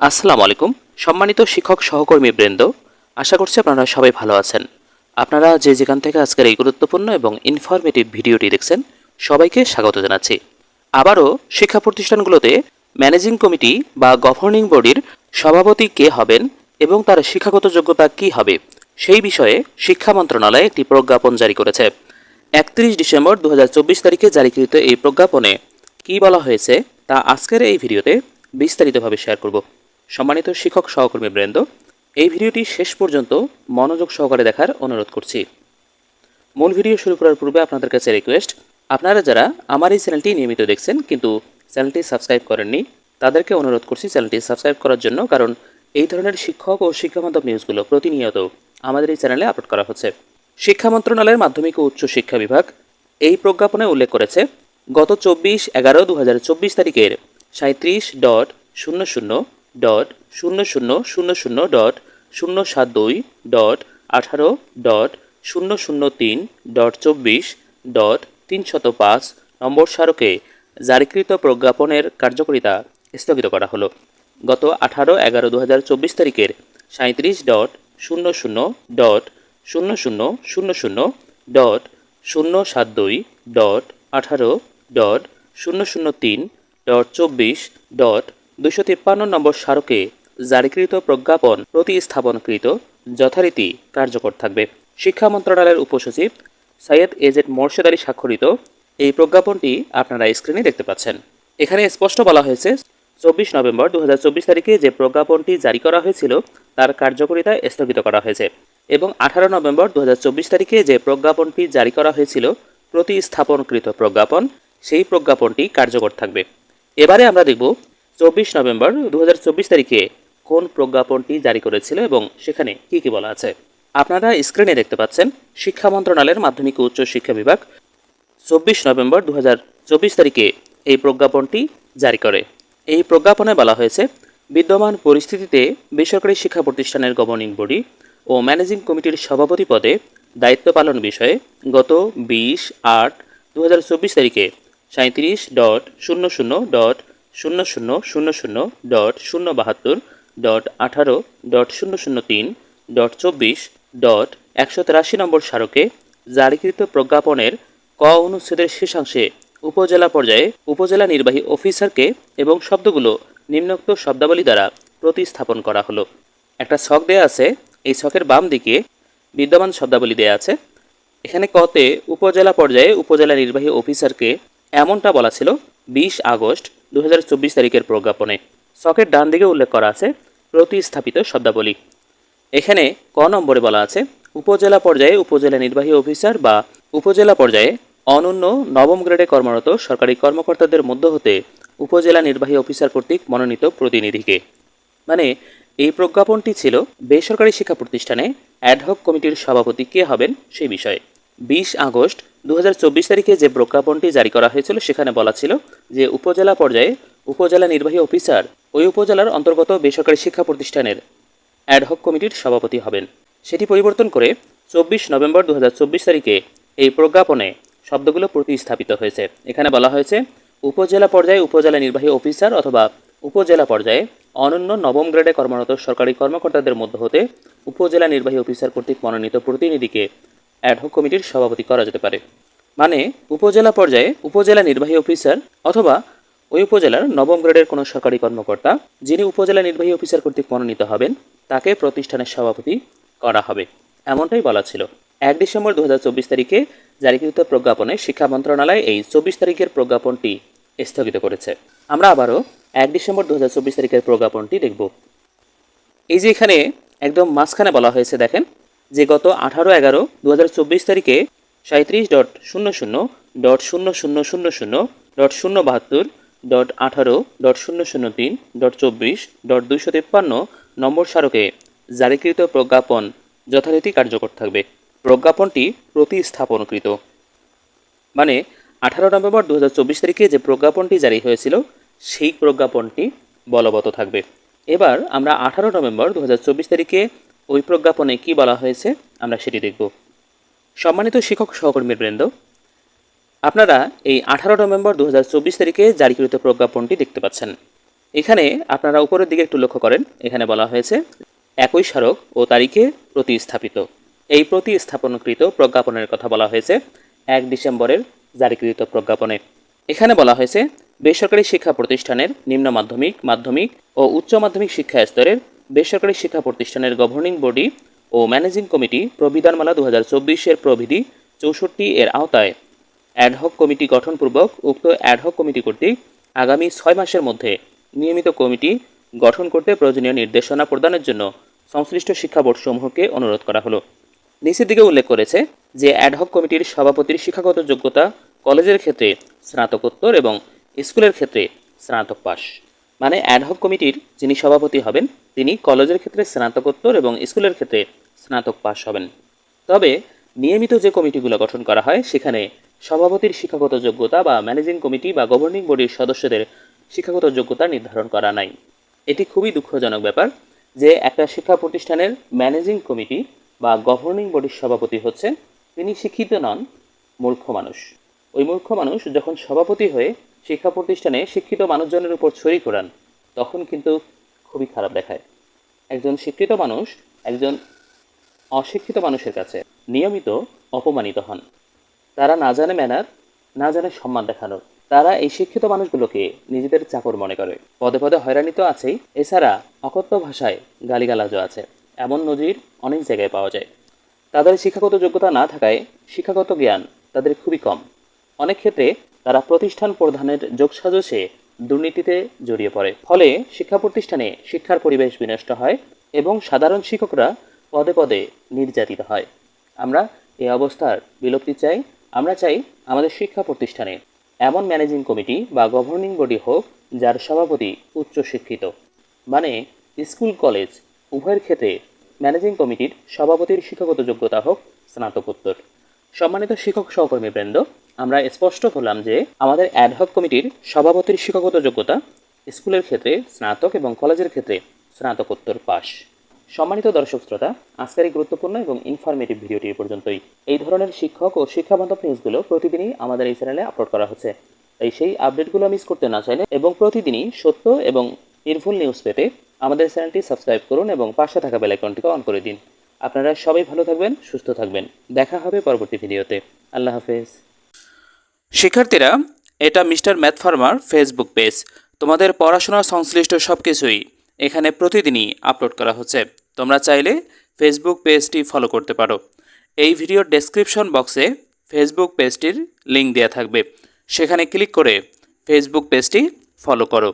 আসসালামু আলাইকুম। সম্মানিত শিক্ষক সহকর্মী বৃন্দ, আশা করছি আপনারা সবাই ভালো আছেন। আপনারা যে যেখান থেকে আজকের এই গুরুত্বপূর্ণ এবং ইনফরমেটিভ ভিডিওটি দেখছেন, সবাইকে স্বাগত জানাচ্ছি। আবারও শিক্ষা প্রতিষ্ঠানগুলোতে ম্যানেজিং কমিটি বা গভর্নিং বডির সভাপতি কে হবেন এবং তার শিক্ষাগত যোগ্যতা কী হবে, সেই বিষয়ে শিক্ষা মন্ত্রণালয় একটি প্রজ্ঞাপন জারি করেছে। একত্রিশ ডিসেম্বর দু হাজার চব্বিশ তারিখে জারিকৃত এই প্রজ্ঞাপনে কী বলা হয়েছে, তা আজকের এই ভিডিওতে বিস্তারিতভাবে শেয়ার করব। সম্মানিত শিক্ষক সহকর্মী বৃন্দ, এই ভিডিওটি শেষ পর্যন্ত মনোযোগ সহকারে দেখার অনুরোধ করছি। মূল ভিডিও শুরু করার পূর্বে আপনাদের কাছে রিকোয়েস্ট আপনারা যারা আমার এই চ্যানেলটি নিয়মিত দেখছেন কিন্তু চ্যানেলটি সাবস্ক্রাইব করেননি, তাদেরকে অনুরোধ করছি চ্যানেলটি সাবস্ক্রাইব করার জন্য কারণ এই ধরনের শিক্ষক ও শিক্ষাবান্ধব নিউজগুলো প্রতিনিয়ত আমাদের এই চ্যানেলে আপলোড করা হচ্ছে। শিক্ষা মন্ত্রণালয়ের মাধ্যমিক ও উচ্চ শিক্ষা বিভাগ এই প্রজ্ঞাপনে উল্লেখ করেছে, গত চব্বিশ এগারো দু তারিখের সাঁত্রিশ ডট শূন্য শূন্য ডট শূন্য শূন্য শূন্য শূন্য ডট শূন্য সাত দুই ডট আঠারো ডট শূন্য শূন্য তিন ডট চব্বিশ ডট তিনশত পাঁচ নম্বর স্মারকে জারিকৃত প্রজ্ঞাপনের কার্যকারিতা স্থগিত করা হলো গত আঠারো এগারো দু তারিখের সাঁত্রিশ ডট শূন্য শূন্য ডট শূন্য শূন্য শূন্য শূন্য ডট শূন্য সাত দুই ডট আঠারো ডট শূন্য শূন্য তিন ডট চব্বিশ ডট দুশো তিপ্পান্ন নম্বর স্মারকে জারিকৃত প্রজ্ঞাপন প্রতিস্থাপনকৃত যথারীতি কার্যকর থাকবে। শিক্ষা মন্ত্রণালয়ের উপসচিব সৈয়দ এজেড মোর্শেদ আলী স্বাক্ষরিত এই প্রজ্ঞাপনটি আপনারা স্ক্রিনে দেখতে পাচ্ছেন। এখানে স্পষ্ট বলা হয়েছে, চব্বিশ নভেম্বর দু হাজার চব্বিশ তারিখে যে প্রজ্ঞাপনটি জারি করা হয়েছিল, তার কার্যকারিতা স্থগিত করা হয়েছে এবং আঠারো নভেম্বর দু হাজার চব্বিশ তারিখে যে প্রজ্ঞাপনটি জারি করা হয়েছিল, প্রতিস্থাপনকৃত প্রজ্ঞাপন, সেই প্রজ্ঞাপনটি কার্যকর থাকবে। এবারে আমরা দেখব চব্বিশ নভেম্বর দু হাজার চব্বিশ তারিখে কোন প্রজ্ঞাপনটি জারি করেছিল এবং সেখানে কি কি বলা আছে? আপনারা স্ক্রিনে দেখতে পাচ্ছেন শিক্ষা মন্ত্রণালয়ের মাধ্যমিক ও উচ্চ শিক্ষা বিভাগ। চব্বিশ নভেম্বর দু হাজার চব্বিশ তারিখে এই প্রজ্ঞাপনটি জারি করে। এই প্রজ্ঞাপনে বলা হয়েছে, বিদ্যমান পরিস্থিতিতে বেসরকারি শিক্ষা প্রতিষ্ঠানের গভর্নিং বডি ও ম্যানেজিং কমিটির সভাপতি পদে দায়িত্ব পালন বিষয়ে গত বিশ আট দু তারিখে সাঁত্রিশ ডট শূন্য শূন্য ডট শূন্য শূন্য শূন্য শূন্য ডট শূন্য বাহাত্তর ডট আঠারো ডট শূন্য শূন্য তিন ডট চব্বিশ ডট একশো তেরাশি নম্বর স্মারকে জারিকৃত প্রজ্ঞাপনের ক অনুচ্ছেদের শেষাংশে উপজেলা পর্যায়ে উপজেলা নির্বাহী অফিসারকে এবং শব্দগুলো নিম্নোক্ত শব্দাবলী দ্বারা প্রতিস্থাপন করা হলো একটা ছক দেয়া আছে এই ছকের বাম দিকে বিদ্যমান শব্দাবলী দেয়া আছে এখানে কতে উপজেলা পর্যায়ে উপজেলা নির্বাহী অফিসারকে এমনটা বলা ছিল বিশ আগস্ট দু হাজার চব্বিশ তারিখের প্রজ্ঞাপনে। ছকের ডান দিকে উল্লেখ করা আছে, প্রতিস্থাপিত শব্দাবলী। এখানে ক নম্বরে বলা আছে, উপজেলা পর্যায়ে উপজেলা নির্বাহী অফিসার বা উপজেলা পর্যায়ে অনন্য নবম গ্রেডে কর্মরত সরকারি কর্মকর্তাদের মধ্য হতে উপজেলা নির্বাহী অফিসার কর্তৃক মনোনীত প্রতিনিধিকে। মানে এই প্রজ্ঞাপনটি ছিল বেসরকারি শিক্ষা প্রতিষ্ঠানে অ্যাডহক কমিটির সভাপতি কে হবেন সেই বিষয়ে। বিশ আগস্ট দু হাজার চব্বিশ তারিখে যে প্রজ্ঞাপনটি জারি করা হয়েছিল, সেখানে বলা ছিল যে উপজেলা পর্যায়ে উপজেলা নির্বাহী অফিসার ওই উপজেলার অন্তর্গত বেসরকারি শিক্ষা প্রতিষ্ঠানের অ্যাডহক কমিটির সভাপতি হবেন। সেটি পরিবর্তন করে চব্বিশ নভেম্বর দু হাজার চব্বিশ তারিখে এই প্রজ্ঞাপনে শব্দগুলো প্রতিস্থাপিত হয়েছে। এখানে বলা হয়েছে, উপজেলা পর্যায়ে উপজেলা নির্বাহী অফিসার অথবা উপজেলা পর্যায়ে অনন্য নবম গ্রেডে কর্মরত সরকারি কর্মকর্তাদের মধ্য হতে উপজেলা নির্বাহী অফিসার কর্তৃক মনোনীত প্রতিনিধিকে অ্যাডহক কমিটির সভাপতি করা যেতে পারে। মানে উপজেলা পর্যায়ে উপজেলা নির্বাহী অফিসার অথবা ওই উপজেলার নবম গ্রেডের কোনো সরকারি কর্মকর্তা, যিনি উপজেলা নির্বাহী অফিসার কর্তৃক মনোনীত হবেন, তাকে প্রতিষ্ঠানের সভাপতি করা হবে। এমনটাই বলা ছিল। এক ডিসেম্বর দু হাজার চব্বিশ তারিখে জারিকৃত প্রজ্ঞাপনে শিক্ষা মন্ত্রণালয় এই চব্বিশ তারিখের প্রজ্ঞাপনটি স্থগিত করেছে। আমরা আবারও এক ডিসেম্বর দু হাজার চব্বিশ তারিখের প্রজ্ঞাপনটি দেখব। এই যে এখানে একদম মাঝখানে বলা হয়েছে, দেখেন যে গত আঠারো এগারো দু তারিখে সাঁত্রিশ ডট শূন্য শূন্য ডট শূন্য শূন্য শূন্য শূন্য ডট শূন্য বাহাত্তর ডট আঠারো ডট শূন্য শূন্য তিন ডট চব্বিশ ডট দুইশো তিপ্পান্ন নম্বর স্মারকে জারিকৃত প্রজ্ঞাপন যথারীতি কার্যকর থাকবে। প্রজ্ঞাপনটি প্রতিস্থাপনকৃত। মানে আঠারো নভেম্বর দু হাজার চব্বিশ তারিখে যে প্রজ্ঞাপনটি জারি হয়েছিল, সেই প্রজ্ঞাপনটি বলবৎ থাকবে। এবার আমরা আঠারো নভেম্বর দু হাজার চব্বিশ তারিখে ওই প্রজ্ঞাপনে কি বলা হয়েছে, আমরা সেটি দেখব। সম্মানিত শিক্ষক সহকর্মীর বৃন্দ, আপনারা এই আঠারো নভেম্বর দু হাজার চব্বিশ তারিখে জারিকৃত প্রজ্ঞাপনটি দেখতে পাচ্ছেন। এখানে আপনারা উপরের দিকে একটু লক্ষ্য করেন, এখানে বলা হয়েছে, একই স্মারক ও তারিখে প্রতিস্থাপিত। এই প্রতিস্থাপনকৃত প্রজ্ঞাপনের কথা বলা হয়েছে, এক ডিসেম্বরের জারিকৃত প্রজ্ঞাপনে। এখানে বলা হয়েছে, বেসরকারি শিক্ষা প্রতিষ্ঠানের নিম্ন মাধ্যমিক মাধ্যমিক ও উচ্চ মাধ্যমিক শিক্ষা স্তরের বেসরকারি শিক্ষা প্রতিষ্ঠানের গভর্নিং বডি ও ম্যানেজিং কমিটি প্রবিধানমালা দু হাজার চব্বিশের প্রবিধি চৌষট্টি এর আওতায়। অ্যাডহক কমিটি গঠনপূর্বক উক্ত অ্যাডহক কমিটি কর্তৃক আগামী ছয় মাসের মধ্যে নিয়মিত কমিটি গঠন করতে প্রয়োজনীয় নির্দেশনা প্রদানের জন্য সংশ্লিষ্ট শিক্ষা বোর্ডসমূহকে অনুরোধ করা হলো। নিচের দিকে উল্লেখ করেছে যে অ্যাডহক কমিটির সভাপতির শিক্ষাগত যোগ্যতা কলেজের ক্ষেত্রে স্নাতকোত্তর এবং স্কুলের ক্ষেত্রে স্নাতক পাস মানে অ্যাডহক কমিটির যিনি সভাপতি হবেন, তিনি কলেজের ক্ষেত্রে স্নাতকোত্তর এবং স্কুলের ক্ষেত্রে স্নাতক পাশ হবেন। তবে নিয়মিত যে কমিটিগুলো গঠন করা হয়, সেখানে সভাপতির শিক্ষাগত যোগ্যতা বা ম্যানেজিং কমিটি বা গভর্নিং বডির সদস্যদের শিক্ষাগত যোগ্যতা নির্ধারণ করা নাই। এটি খুবই দুঃখজনক ব্যাপার যে একটা শিক্ষা প্রতিষ্ঠানের ম্যানেজিং কমিটি বা গভর্নিং বডির সভাপতি হচ্ছেন, তিনি শিক্ষিত নন, মূর্খ মানুষ। ওই মূর্খ মানুষ যখন সভাপতি হয়ে শিক্ষা প্রতিষ্ঠানে শিক্ষিত মানুষজনের উপর ছড়ি ঘোরান, তখন কিন্তু খুবই খারাপ দেখায়। একজন শিক্ষিত মানুষ একজন অশিক্ষিত মানুষের কাছে নিয়মিত অপমানিত হন। তারা না জানে ম্যানার, না জানে সম্মান দেখানো। তারা এই শিক্ষিত মানুষগুলোকে নিজেদের চাকর মনে করে। পদে পদে হয়রানি তো আছেই। এছাড়া অকথ্য ভাষায় গালিগালাজও আছে। এমন নজির অনেক জায়গায় পাওয়া যায়। তাদের শিক্ষাগত যোগ্যতা না থাকায় শিক্ষাগত জ্ঞান তাদের খুবই কম। অনেক ক্ষেত্রে তারা প্রতিষ্ঠান প্রধানের যোগসাজশে দুর্নীতিতে জড়িয়ে পড়ে। ফলে শিক্ষা প্রতিষ্ঠানে শিক্ষার পরিবেশ বিনষ্ট হয় এবং সাধারণ শিক্ষকরা পদে পদে নির্যাতিত হয়। আমরা এই অবস্থার বিলুপ্তি চাই। আমরা চাই আমাদের শিক্ষা প্রতিষ্ঠানে এমন ম্যানেজিং কমিটি বা গভর্নিং বডি হোক যার সভাপতি উচ্চ শিক্ষিত। মানে স্কুল, কলেজ, উভয়ের ক্ষেত্রে ম্যানেজিং কমিটির সভাপতির শিক্ষাগত যোগ্যতা হোক স্নাতকোত্তর। সম্মানিত শিক্ষক সহকর্মী সহকর্মীবৃন্দ, আমরা স্পষ্ট হলাম যে আমাদের অ্যাডহক কমিটির সভাপতির শিক্ষাগত যোগ্যতা স্কুলের ক্ষেত্রে স্নাতক এবং কলেজের ক্ষেত্রে স্নাতকোত্তর পাশ। সম্মানিত দর্শক শ্রোতা, আজকের এই গুরুত্বপূর্ণ এবং ইনফরমেটিভ ভিডিওটি পর্যন্তই। এই ধরনের শিক্ষক ও শিক্ষাবান্ধব নিউজগুলো প্রতিদিনই আমাদের এই চ্যানেলে আপলোড করা হচ্ছে। তাই সেই আপডেটগুলো মিস করতে না চাইলে এবং প্রতিদিনই সত্য এবং নির্ভুল নিউজ পেতে আমাদের চ্যানেলটি সাবস্ক্রাইব করুন এবং পাশে থাকা বেল আইকনটিকে অন করে দিন। আপনারা সবাই ভালো থাকবেন, সুস্থ থাকবেন। দেখা হবে পরবর্তী ভিডিওতে। আল্লাহ হাফেজ। শিক্ষার্থীরা, এটা mister math farmer Facebook page. তোমাদের পড়াশোনা সংশ্লিষ্ট সব কিছুই এখানে প্রতিদিনই আপলোড করা হচ্ছে। তোমরা চাইলে ফেসবুক পেজটি ফলো করতে পারো। এই ভিডিওর ডেসক্রিপশন বক্সে ফেসবুক পেজটির লিঙ্ক দেওয়া থাকবে। সেখানে ক্লিক করে ফেসবুক পেজটি ফলো করো।